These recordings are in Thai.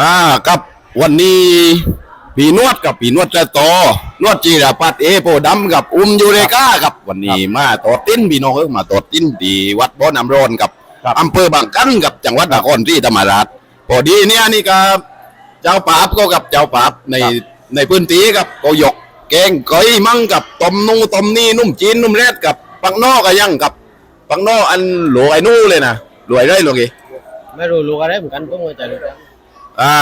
อ่ากับวันนี้ปีนวดกับปีนวดจะโตนวดจีรพัฒน์เอโปดำกับอุ้มยูเรกาครับวันนี้มาตอดติ้นพี่น้องเอ้ยมาตอดติ้นที่วัดบ่อน้ำร้อนกับครับอำเภอบางกันกับจังหวัดนครศรีธรรมราชพอดีเนี่ยนี่ก็เจ้าปราบก็กับเจ้าปราบในในพื้นที่ครับก็ยกแกงก้อยมั่งกับต้มนูต้มนี่นุ่มจีนนุ่มแรดกับปังนอกก็ยังกับปังนอกอันหลวยนู่เลยนะหลวยได้หลวยกี่ไม่รู้ลูกอะไรเหมือนกันเพิ่งมาเจอลูก อ่า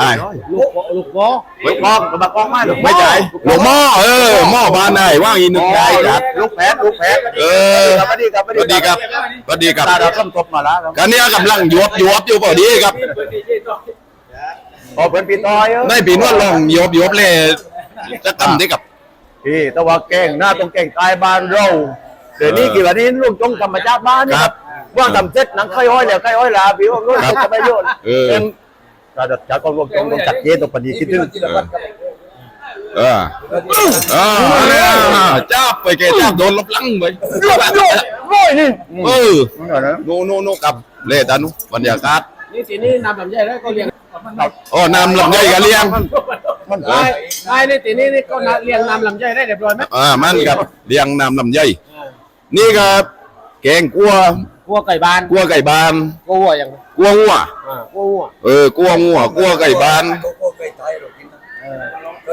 อ่า ลูกลูกบอลูกกองลูกกองไม่ลูกไม่ใช่หลวงหม้อเออหม้อบานไหนว่างอีนึงได้ครับ ลูกแพทลูกแพทเออ สวัสดีครับสวัสดีครับสวัสดีครับตาเราต้องตบมาแล้วครับกันเนี้ยกำลังยวบยวบอยู่พอดีครับพอเป็นปีต่อยได้ปีนวดลองยวบยวบเลยจะทำได้กับพี่แตะวันแกงหน้าตรงแกงตายบ้านเราเดี๋ยวนี้กี่วันนี้ลูกจงธรรมชาติบ้านนี่ครับ ว่าทำเซ็ตหนังไข่อ้อยแล้วไข่อ้อยลาพี่ว่าลูกจะไม่โยนเออ เอ็มเราจะจัดกองรวมจงต้องจัดเย็นตรงปฏิคิดถึงเออเออจับไปแกจับโดนลบลังไปโยกโยกโอยนี่เออนั่นเหรอนะโนโนโนกับเล่ตานุบรรยากาศนี่ทีนี้นำลำไยแล้วก็เลี้ยงโอ้นำลำไยกันเลี้ยงมันไอ้ไอ้นี่ทีนี้นี่ก็เลี้ยงนำลำไยได้เรียบร้อยไหมอ่ามันกับเลี้ยงนำลำไยนี่ก็แกงกัว กัวไก่บานกัวไก่บานกัววัวอย่างกัวงัวอ่ากัววัวเออกัวงัวกัวไก่บาน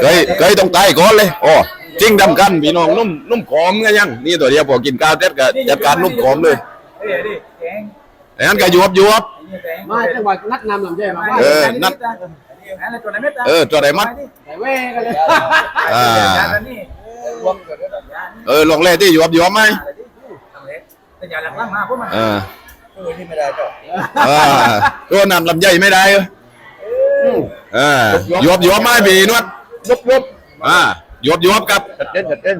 เคยเคยต้องตายก่อนเลยโอ้จริงดำกันพี่น้องนุ่มนุ่มขอมกันยังนี่ตัวเดียวพอกินข้าวเสร็จก็จัดการนุ่มขอมเลยแต่งั้นก็ยวบยวบไม่จังหวะนัดนำลำไยมาว่าเออนัดเออตัวไหนมัดแต่แว่กันเลยอ่าเออลองเล่ที่ยวบยวบไหม เออเออตัวนำลำไยไม่ได้เออเออยวบยวบไหมพี่นวดยุบยุบอ่ายวบยวบครับจัดเต้นจัดเต้น